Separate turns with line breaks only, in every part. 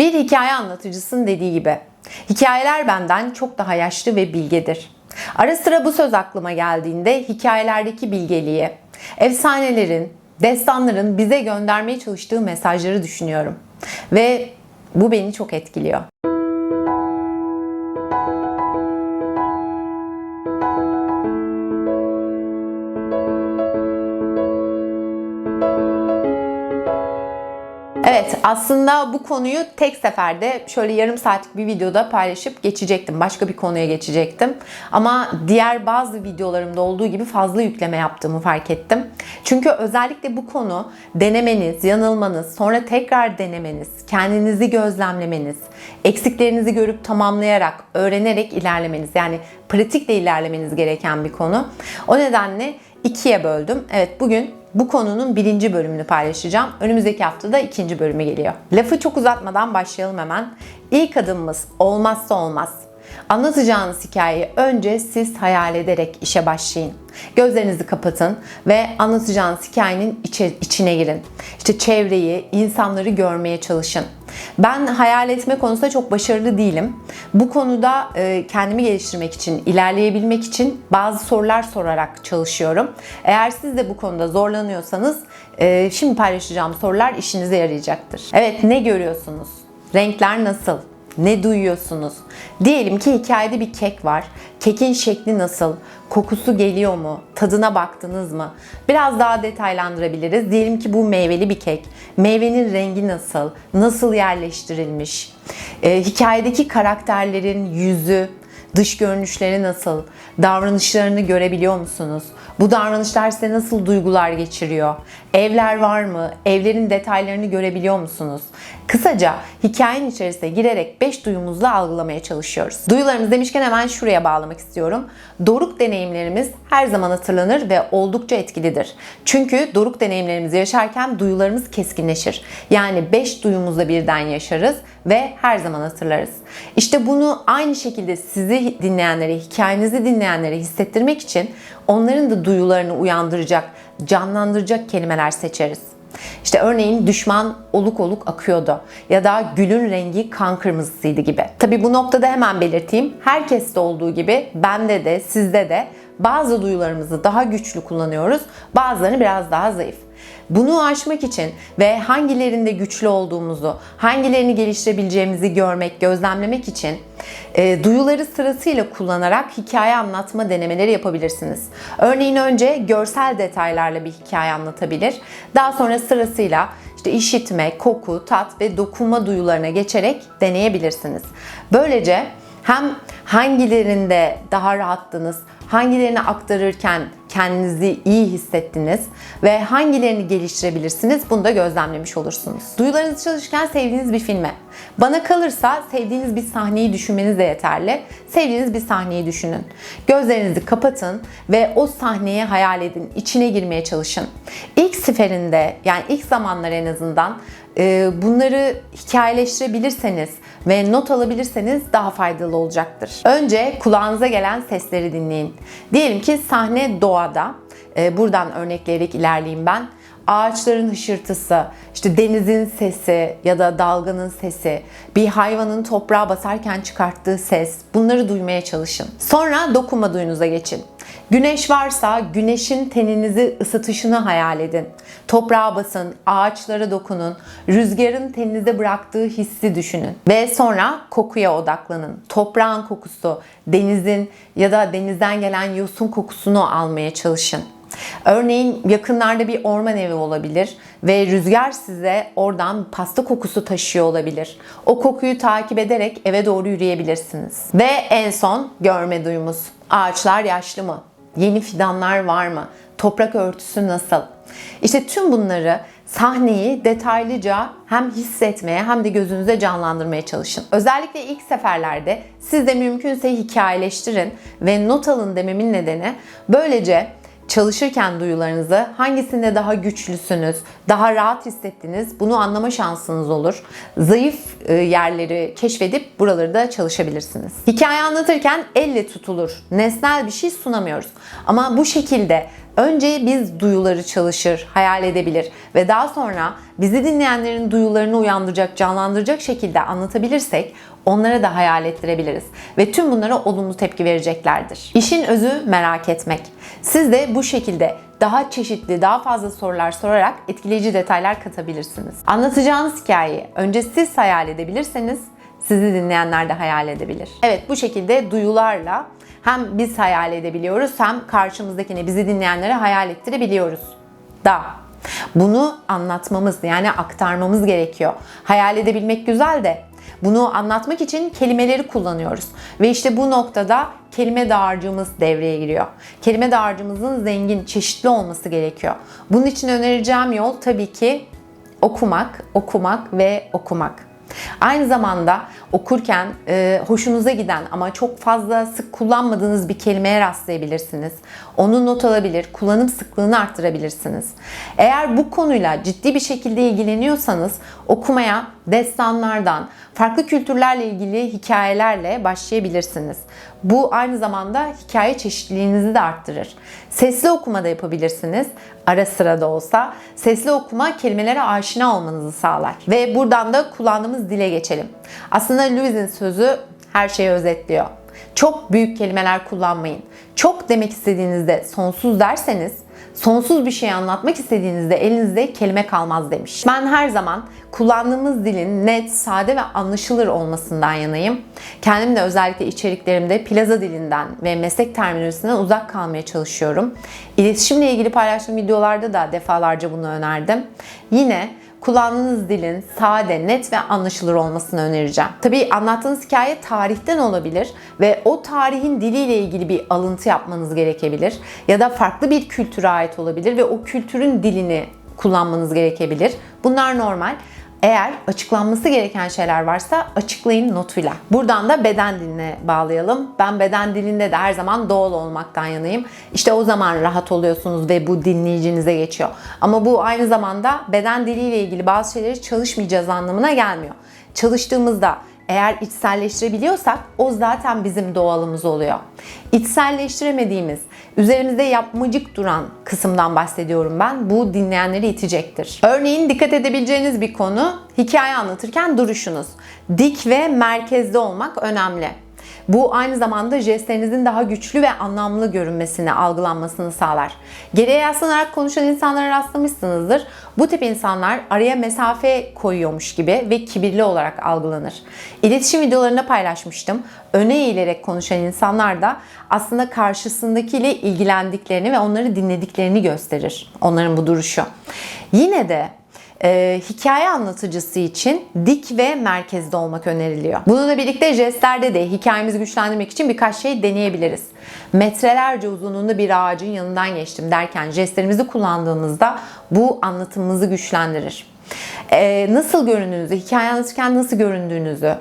Bir hikaye anlatıcısının dediği gibi, hikayeler benden çok daha yaşlı ve bilgedir. Ara sıra bu söz aklıma geldiğinde hikayelerdeki bilgeliği, efsanelerin, destanların bize göndermeye çalıştığı mesajları düşünüyorum. Ve bu beni çok etkiliyor. Evet aslında bu konuyu tek seferde şöyle yarım saatlik bir videoda paylaşıp geçecektim. Başka bir konuya geçecektim. Ama diğer bazı videolarımda olduğu gibi fazla yükleme yaptığımı fark ettim. Çünkü özellikle bu konu denemeniz, yanılmanız, sonra tekrar denemeniz, kendinizi gözlemlemeniz, eksiklerinizi görüp tamamlayarak, öğrenerek ilerlemeniz yani pratikle ilerlemeniz gereken bir konu. O nedenle ikiye böldüm. Evet bugün bu konunun birinci bölümünü paylaşacağım. Önümüzdeki haftada ikinci bölümü geliyor. Lafı çok uzatmadan başlayalım hemen. İlk adımımız olmazsa olmaz. Anlatacağınız hikayeyi önce siz hayal ederek işe başlayın. Gözlerinizi kapatın ve anlatacağınız hikayenin içine girin. İşte çevreyi, insanları görmeye çalışın. Ben hayal etme konusunda çok başarılı değilim. Bu konuda e, kendimi geliştirmek için, ilerleyebilmek için bazı sorular sorarak çalışıyorum. Eğer siz de bu konuda zorlanıyorsanız e, şimdi paylaşacağım sorular işinize yarayacaktır. Evet ne görüyorsunuz? Renkler nasıl? Ne duyuyorsunuz? Diyelim ki hikayede bir kek var. Kekin şekli nasıl? Kokusu geliyor mu? Tadına baktınız mı? Biraz daha detaylandırabiliriz. Diyelim ki bu meyveli bir kek. Meyvenin rengi nasıl? Nasıl yerleştirilmiş? Ee, hikayedeki karakterlerin yüzü, dış görünüşleri nasıl? Davranışlarını görebiliyor musunuz? Bu davranışlar size nasıl duygular geçiriyor? Evler var mı? Evlerin detaylarını görebiliyor musunuz? Kısaca hikayenin içerisine girerek 5 duyumuzla algılamaya çalışıyoruz. Duyularımız demişken hemen şuraya bağlamak istiyorum. Doruk deneyimlerimiz her zaman hatırlanır ve oldukça etkilidir. Çünkü doruk deneyimlerimizi yaşarken duyularımız keskinleşir. Yani 5 duyumuzla birden yaşarız ve her zaman hatırlarız. İşte bunu aynı şekilde sizi dinleyenlere, hikayenizi dinleyenlere hissettirmek için onların da duyularını uyandıracak, canlandıracak kelimeler seçeriz. İşte örneğin düşman oluk oluk akıyordu ya da gülün rengi kan kırmızısıydı gibi. Tabi bu noktada hemen belirteyim. Herkeste olduğu gibi bende de sizde de bazı duyularımızı daha güçlü kullanıyoruz, bazılarını biraz daha zayıf. Bunu aşmak için ve hangilerinde güçlü olduğumuzu, hangilerini geliştirebileceğimizi görmek, gözlemlemek için e, duyuları sırasıyla kullanarak hikaye anlatma denemeleri yapabilirsiniz. Örneğin önce görsel detaylarla bir hikaye anlatabilir. Daha sonra sırasıyla işte işitme, koku, tat ve dokunma duyularına geçerek deneyebilirsiniz. Böylece hem hangilerinde daha rahattınız, hangilerini aktarırken kendinizi iyi hissettiniz ve hangilerini geliştirebilirsiniz bunu da gözlemlemiş olursunuz. Duyularınız çalışırken sevdiğiniz bir filme. Bana kalırsa sevdiğiniz bir sahneyi düşünmeniz de yeterli. Sevdiğiniz bir sahneyi düşünün. Gözlerinizi kapatın ve o sahneyi hayal edin. İçine girmeye çalışın. İlk seferinde yani ilk zamanlar en azından bunları hikayeleştirebilirseniz ve not alabilirseniz daha faydalı olacaktır. Önce kulağınıza gelen sesleri dinleyin. Diyelim ki sahne doğada. E, buradan örnekleyerek ilerleyeyim ben ağaçların hışırtısı, işte denizin sesi ya da dalganın sesi, bir hayvanın toprağa basarken çıkarttığı ses bunları duymaya çalışın. Sonra dokunma duyunuza geçin. Güneş varsa güneşin teninizi ısıtışını hayal edin. Toprağa basın, ağaçlara dokunun, rüzgarın teninize bıraktığı hissi düşünün. Ve sonra kokuya odaklanın. Toprağın kokusu, denizin ya da denizden gelen yosun kokusunu almaya çalışın. Örneğin yakınlarda bir orman evi olabilir ve rüzgar size oradan pasta kokusu taşıyor olabilir. O kokuyu takip ederek eve doğru yürüyebilirsiniz. Ve en son görme duyumuz. Ağaçlar yaşlı mı? Yeni fidanlar var mı? Toprak örtüsü nasıl? İşte tüm bunları sahneyi detaylıca hem hissetmeye hem de gözünüze canlandırmaya çalışın. Özellikle ilk seferlerde siz de mümkünse hikayeleştirin ve not alın dememin nedeni böylece çalışırken duyularınızı hangisinde daha güçlüsünüz, daha rahat hissettiniz bunu anlama şansınız olur. Zayıf e, yerleri keşfedip buraları da çalışabilirsiniz. Hikaye anlatırken elle tutulur, nesnel bir şey sunamıyoruz. Ama bu şekilde önce biz duyuları çalışır, hayal edebilir ve daha sonra bizi dinleyenlerin duyularını uyandıracak, canlandıracak şekilde anlatabilirsek onlara da hayal ettirebiliriz. Ve tüm bunlara olumlu tepki vereceklerdir. İşin özü merak etmek. Siz de bu şekilde daha çeşitli, daha fazla sorular sorarak etkileyici detaylar katabilirsiniz. Anlatacağınız hikayeyi önce siz hayal edebilirseniz sizi dinleyenler de hayal edebilir. Evet bu şekilde duyularla hem biz hayal edebiliyoruz hem karşımızdakini bizi dinleyenlere hayal ettirebiliyoruz. Da bunu anlatmamız yani aktarmamız gerekiyor. Hayal edebilmek güzel de bunu anlatmak için kelimeleri kullanıyoruz. Ve işte bu noktada kelime dağarcığımız devreye giriyor. Kelime dağarcığımızın zengin, çeşitli olması gerekiyor. Bunun için önereceğim yol tabii ki okumak, okumak ve okumak. Aynı zamanda okurken e, hoşunuza giden ama çok fazla sık kullanmadığınız bir kelimeye rastlayabilirsiniz. Onu not alabilir, kullanım sıklığını arttırabilirsiniz. Eğer bu konuyla ciddi bir şekilde ilgileniyorsanız okumaya destanlardan, farklı kültürlerle ilgili hikayelerle başlayabilirsiniz. Bu aynı zamanda hikaye çeşitliliğinizi de arttırır. Sesli okuma da yapabilirsiniz. Ara sıra da olsa. Sesli okuma kelimelere aşina olmanızı sağlar. Ve buradan da kullandığımız dile geçelim. Aslında Lewis'in sözü her şeyi özetliyor. Çok büyük kelimeler kullanmayın. Çok demek istediğinizde sonsuz derseniz sonsuz bir şey anlatmak istediğinizde elinizde kelime kalmaz demiş. Ben her zaman kullandığımız dilin net, sade ve anlaşılır olmasından yanayım. Kendim de özellikle içeriklerimde plaza dilinden ve meslek terminolojisinden uzak kalmaya çalışıyorum. İletişimle ilgili paylaştığım videolarda da defalarca bunu önerdim. Yine kullandığınız dilin sade, net ve anlaşılır olmasını önereceğim. Tabii anlattığınız hikaye tarihten olabilir ve o tarihin diliyle ilgili bir alıntı yapmanız gerekebilir. Ya da farklı bir kültüre ait olabilir ve o kültürün dilini kullanmanız gerekebilir. Bunlar normal. Eğer açıklanması gereken şeyler varsa açıklayın notuyla. Buradan da beden diline bağlayalım. Ben beden dilinde de her zaman doğal olmaktan yanayım. İşte o zaman rahat oluyorsunuz ve bu dinleyicinize geçiyor. Ama bu aynı zamanda beden diliyle ilgili bazı şeyleri çalışmayacağız anlamına gelmiyor. Çalıştığımızda eğer içselleştirebiliyorsak o zaten bizim doğalımız oluyor. İçselleştiremediğimiz, üzerimizde yapmacık duran kısımdan bahsediyorum ben. Bu dinleyenleri itecektir. Örneğin dikkat edebileceğiniz bir konu hikaye anlatırken duruşunuz. Dik ve merkezde olmak önemli. Bu aynı zamanda jestlerinizin daha güçlü ve anlamlı görünmesini, algılanmasını sağlar. Geriye yaslanarak konuşan insanlara rastlamışsınızdır. Bu tip insanlar araya mesafe koyuyormuş gibi ve kibirli olarak algılanır. İletişim videolarında paylaşmıştım. Öne eğilerek konuşan insanlar da aslında karşısındakiyle ilgilendiklerini ve onları dinlediklerini gösterir. Onların bu duruşu. Yine de e, hikaye anlatıcısı için dik ve merkezde olmak öneriliyor. Bununla birlikte jestlerde de hikayemizi güçlendirmek için birkaç şey deneyebiliriz. Metrelerce uzunluğunda bir ağacın yanından geçtim derken jestlerimizi kullandığımızda bu anlatımımızı güçlendirir. Ee, nasıl göründüğünüzü, hikaye anlatırken nasıl göründüğünüzü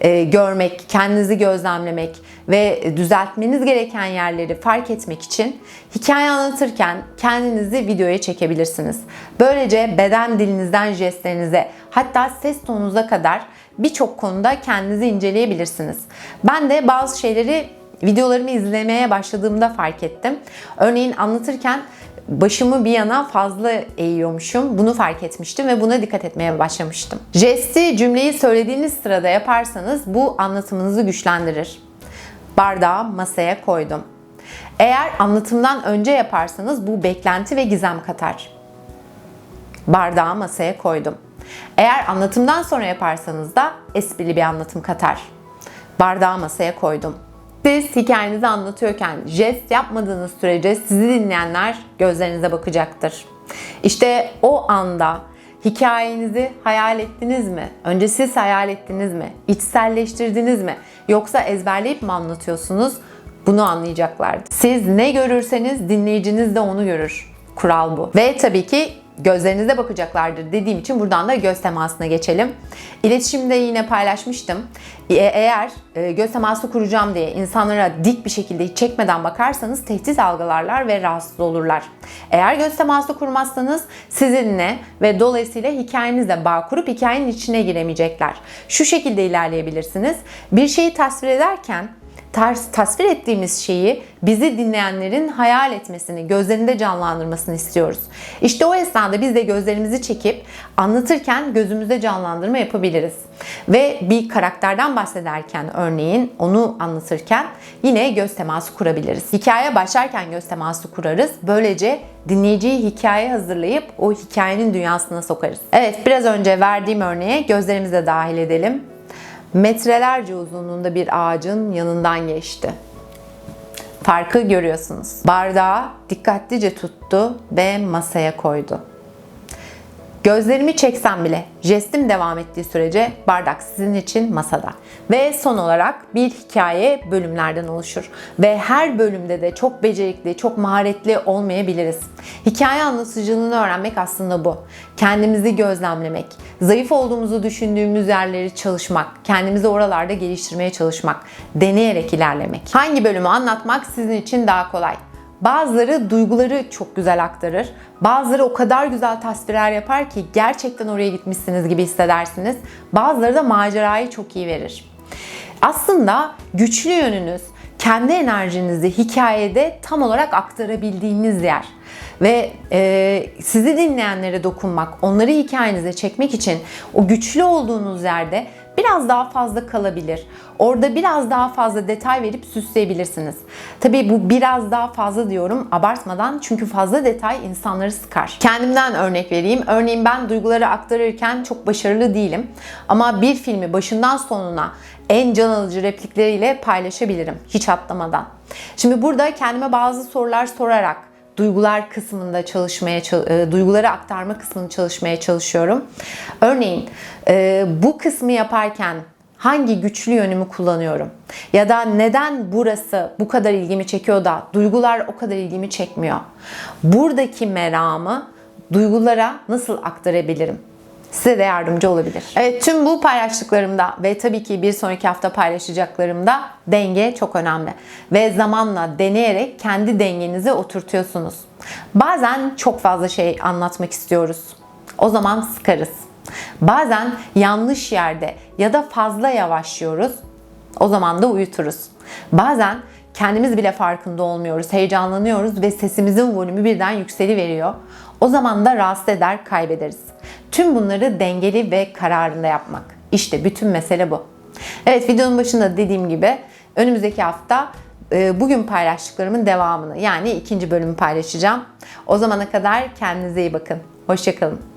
e, görmek, kendinizi gözlemlemek ve düzeltmeniz gereken yerleri fark etmek için hikaye anlatırken kendinizi videoya çekebilirsiniz. Böylece beden dilinizden jestlerinize hatta ses tonunuza kadar birçok konuda kendinizi inceleyebilirsiniz. Ben de bazı şeyleri videolarımı izlemeye başladığımda fark ettim. Örneğin anlatırken başımı bir yana fazla eğiyormuşum. Bunu fark etmiştim ve buna dikkat etmeye başlamıştım. Jesti cümleyi söylediğiniz sırada yaparsanız bu anlatımınızı güçlendirir. Bardağı masaya koydum. Eğer anlatımdan önce yaparsanız bu beklenti ve gizem katar. Bardağı masaya koydum. Eğer anlatımdan sonra yaparsanız da esprili bir anlatım katar. Bardağı masaya koydum. Siz hikayenizi anlatıyorken jest yapmadığınız sürece sizi dinleyenler gözlerinize bakacaktır. İşte o anda hikayenizi hayal ettiniz mi? Önce siz hayal ettiniz mi? İçselleştirdiniz mi? Yoksa ezberleyip mi anlatıyorsunuz? Bunu anlayacaklardır. Siz ne görürseniz dinleyiciniz de onu görür. Kural bu. Ve tabii ki gözlerinize bakacaklardır dediğim için buradan da göz temasına geçelim. İletişimde yine paylaşmıştım. E- Eğer e, göz teması kuracağım diye insanlara dik bir şekilde hiç çekmeden bakarsanız tehdit algılarlar ve rahatsız olurlar. Eğer göz teması kurmazsanız sizinle ve dolayısıyla hikayenizle bağ kurup hikayenin içine giremeyecekler. Şu şekilde ilerleyebilirsiniz. Bir şeyi tasvir ederken ters tasvir ettiğimiz şeyi bizi dinleyenlerin hayal etmesini, gözlerinde canlandırmasını istiyoruz. İşte o esnada biz de gözlerimizi çekip anlatırken gözümüzde canlandırma yapabiliriz. Ve bir karakterden bahsederken örneğin onu anlatırken yine göz teması kurabiliriz. Hikaye başlarken göz teması kurarız. Böylece dinleyiciyi hikaye hazırlayıp o hikayenin dünyasına sokarız. Evet biraz önce verdiğim örneğe gözlerimizi de dahil edelim metrelerce uzunluğunda bir ağacın yanından geçti. Farkı görüyorsunuz. Bardağı dikkatlice tuttu ve masaya koydu. Gözlerimi çeksem bile jestim devam ettiği sürece bardak sizin için masada. Ve son olarak bir hikaye bölümlerden oluşur. Ve her bölümde de çok becerikli, çok maharetli olmayabiliriz. Hikaye anlatıcılığını öğrenmek aslında bu. Kendimizi gözlemlemek, zayıf olduğumuzu düşündüğümüz yerleri çalışmak, kendimizi oralarda geliştirmeye çalışmak, deneyerek ilerlemek. Hangi bölümü anlatmak sizin için daha kolay? Bazıları duyguları çok güzel aktarır. Bazıları o kadar güzel tasvirler yapar ki gerçekten oraya gitmişsiniz gibi hissedersiniz. Bazıları da macerayı çok iyi verir. Aslında güçlü yönünüz kendi enerjinizi hikayede tam olarak aktarabildiğiniz yer. Ve e, sizi dinleyenlere dokunmak, onları hikayenize çekmek için o güçlü olduğunuz yerde biraz daha fazla kalabilir. Orada biraz daha fazla detay verip süsleyebilirsiniz. Tabii bu biraz daha fazla diyorum abartmadan çünkü fazla detay insanları sıkar. Kendimden örnek vereyim. Örneğin ben duyguları aktarırken çok başarılı değilim. Ama bir filmi başından sonuna en can alıcı replikleriyle paylaşabilirim hiç atlamadan. Şimdi burada kendime bazı sorular sorarak duygular kısmında çalışmaya, e, duyguları aktarma kısmını çalışmaya çalışıyorum. Örneğin e, bu kısmı yaparken hangi güçlü yönümü kullanıyorum? Ya da neden burası bu kadar ilgimi çekiyor da duygular o kadar ilgimi çekmiyor? Buradaki meramı duygulara nasıl aktarabilirim? Size de yardımcı olabilir. Evet tüm bu paylaştıklarımda ve tabii ki bir sonraki hafta paylaşacaklarımda denge çok önemli. Ve zamanla deneyerek kendi dengenizi oturtuyorsunuz. Bazen çok fazla şey anlatmak istiyoruz. O zaman sıkarız. Bazen yanlış yerde ya da fazla yavaşlıyoruz. O zaman da uyuturuz. Bazen kendimiz bile farkında olmuyoruz, heyecanlanıyoruz ve sesimizin volümü birden yükseli veriyor. O zaman da rahatsız eder, kaybederiz. Tüm bunları dengeli ve kararında yapmak. İşte bütün mesele bu. Evet videonun başında dediğim gibi önümüzdeki hafta e, bugün paylaştıklarımın devamını yani ikinci bölümü paylaşacağım. O zamana kadar kendinize iyi bakın. Hoşçakalın.